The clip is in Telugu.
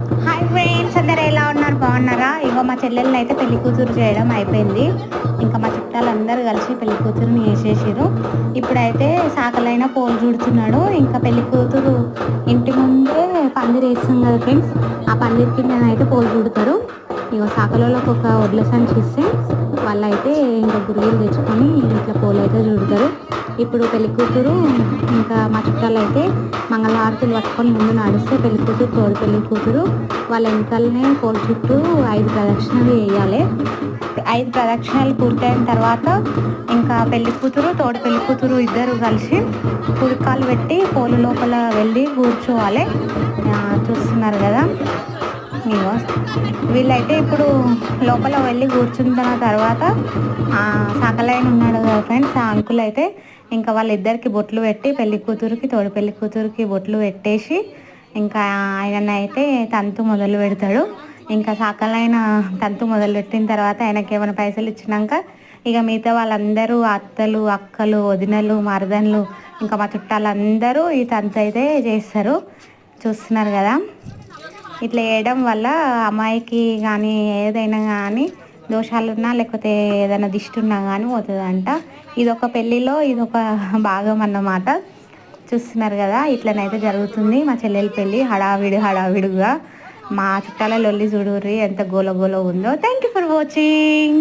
హాయ్ ఫ్రెండ్స్ అందరు ఎలా ఉన్నారు? బాగున్నారా? ఇగో మా చెల్లెల్ని అయితే పెళ్ళి కూతురు చేయడం అయిపోయింది. ఇంకా మా చుట్టాలందరూ కలిసి పెళ్ళి కూతురుని వేసేసారు ఇప్పుడైతే సాకలైన పోలు చూడుతున్నాడు ఇంకా పెళ్ళి కూతురు ఇంటి ముందే పందిరి వేస్తుంది కదా ఫ్రెండ్స్ ఆ పందిరి కింద అయితే పోలు చూడతారు ఇగో సాకలోకి ఒక వడ్ల సంచి ఇస్తే వాళ్ళైతే ఇంకా గురుగులు తెచ్చుకొని ఇట్లా పోలు అయితే చూడతారు. ఇప్పుడు పెళ్ళి కూతురు ఇంకా మా చుట్టాలు అయితే మంగళహారతులు పట్టుకొని ముందు నడిస్తే పెళ్ళి కూతురు తోడు పెళ్ళి కూతురు. వాళ్ళ వెనకాలనే కోడి చుట్టూ ఐదు ప్రదక్షిణలు వేయాలి. ఐదు ప్రదక్షిణలు పూర్తయిన తర్వాత ఇంకా పెళ్ళి కూతురు తోడు పెళ్ళి కూతురు ఇద్దరు కలిసి కుడికాలు పెట్టి పోలు లోపల వెళ్ళి కూర్చోవాలి. చూస్తున్నారు కదా. ఇగో వీళ్ళైతే ఇప్పుడు లోపల వెళ్ళి కూర్చున్న తర్వాత ఆ సకలైన ఉన్నాడు కదా ఫ్రెండ్స్ ఆ అంకుల్ అయితే ఇంకా వాళ్ళిద్దరికి బొట్లు పెట్టి పెళ్ళి కూతురుకి తోడు పెళ్ళి కూతురుకి బొట్లు పెట్టేసి ఇంకా ఆయన అయితే తంతు మొదలు పెడతాడు. ఇంకా సకలైన తంతు మొదలు పెట్టిన తర్వాత ఆయనకి ఏమైనా పైసలు ఇచ్చినాక ఇక మిగతా వాళ్ళందరూ అత్తలు అక్కలు వదినలు మరదన్లు ఇంకా మా చుట్టాలందరూ ఈ తంతు అయితే చేస్తారు. చూస్తున్నారు కదా. ఇట్లా చేయడం వల్ల అమ్మాయికి కానీ ఏదైనా కానీ దోషాలున్నా లేకపోతే ఏదైనా దిష్టి ఉన్నా కానీ పోతుందంట. ఇది ఒక పెళ్ళిలో ఇది ఒక భాగం అన్నమాట. చూస్తున్నారు కదా ఇట్లనైతే జరుగుతుంది మా చెల్లెలి పెళ్ళి హడావిడి హడావిడిగా. మా చుట్టాల లొల్లి చూడుర్రి ఎంత గోల గోల ఉందో. Thank you for watching